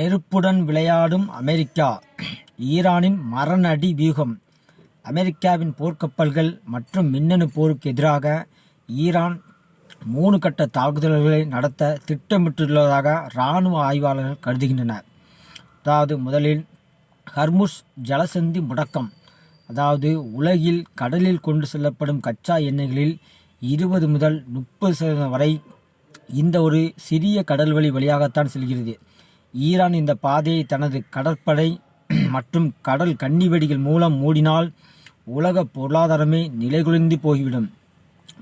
நெருப்புடன் விளையாடும் அமெரிக்கா. ஈரானின் மரணஅடி வியூகம். அமெரிக்காவின் போர்க்கப்பல்கள் மற்றும் மின்னணு போருக்கு எதிராக ஈரான் மூணு கட்ட தாக்குதல்களை நடத்த திட்டமிட்டுள்ளதாக இராணுவ ஆய்வாளர்கள் கருதுகின்றனர். அதாவது முதலில் ஹர்முஸ் ஜலசந்தி முடக்கம். அதாவது உலகில் கடலில் கொண்டு செல்லப்படும் கச்சா எண்ணெய்களில் இருபது முதல் முப்பது சதவீதம் வரை இந்த ஒரு சிறிய கடல்வழி வழியாகத்தான் செல்கிறது. ஈரான் இந்த பாதையை தனது கடற்படை மற்றும் கடல் கன்னிவெடிகள் மூலம் மூடினால் உலக பொருளாதாரமே நிலைகுலைந்து போய்விடும்.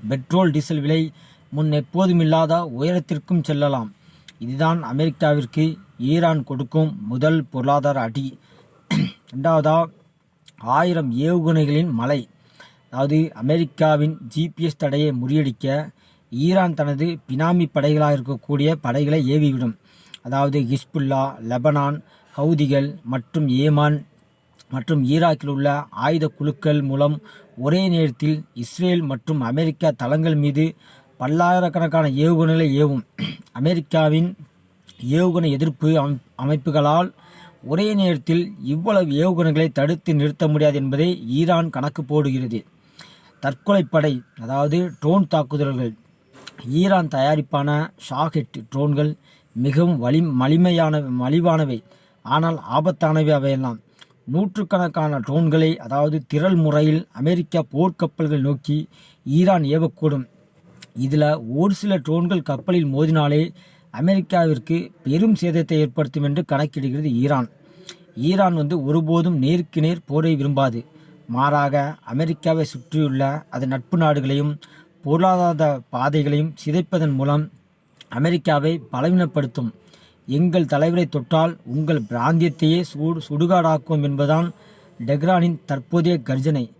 பெட்ரோல் டீசல் விலை முன் எப்போதுமில்லாத உயரத்திற்கும் செல்லலாம். இதுதான் அமெரிக்காவிற்கு ஈரான் கொடுக்கும் முதல் பொருளாதார அடி. ரெண்டாவதா ஆயிரம் ஏவுகணைகளின் மலை அதாவது அமெரிக்காவின் ஜிபிஎஸ் தடையை முறியடிக்க ஈரான் தனது பினாமி படைகளாக இருக்கக்கூடிய படைகளை ஏவிவிடும். அதாவது ஹிஸ்புல்லா லெபனான் ஹவுதிகள் மற்றும் ஏமான் மற்றும் ஈராக்கில் உள்ள ஆயுத குழுக்கள் மூலம் ஒரே நேரத்தில் இஸ்ரேல் மற்றும் அமெரிக்கா தளங்கள் மீது பல்லாயிரக்கணக்கான ஏவுகணைகளை ஏவும். அமெரிக்காவின் ஏவுகணை எதிர்ப்பு அமைப்புகளால் ஒரே நேரத்தில் இவ்வளவு ஏவுகணைகளை தடுத்து நிறுத்த முடியாது என்பதை ஈரான் கணக்கு போடுகிறது. தற்கொலைப்படை அதாவது ட்ரோன் தாக்குதல்கள். ஈரான் தயாரிப்பான ஷாஹெட் ட்ரோன்கள் மிகவும் வலி மலிமையான மலிவானவை. ஆனால் ஆபத்தானவை அவையெல்லாம். நூற்றுக்கணக்கான ட்ரோன்களை அதாவது திரள் முறையில் அமெரிக்கா போர்க்கப்பல்கள் நோக்கி ஈரான் ஏவக்கூடும். இதில் ஒரு சில ட்ரோன்கள் கப்பலில் மோதினாலே அமெரிக்காவிற்கு பெரும் சேதத்தை ஏற்படுத்தும் என்று கணக்கிடுகிறது ஈரான். ஈரான் வந்து ஒருபோதும் நேருக்கு நேர் போரை விரும்பாது. மாறாக அமெரிக்காவை சுற்றியுள்ள அதன் நட்பு நாடுகளையும் பொருளாதார பாதைகளையும் சிதைப்பதன் மூலம் அமெரிக்காவை பலவீனப்படுத்தும். எங்கள் தலைவரை தொட்டால் உங்கள் பிராந்தியத்தையே சூடு சுடுகாடாக்கும் என்பதுதான் டெஹ்ரானின் தற்போதைய கர்ஜனை.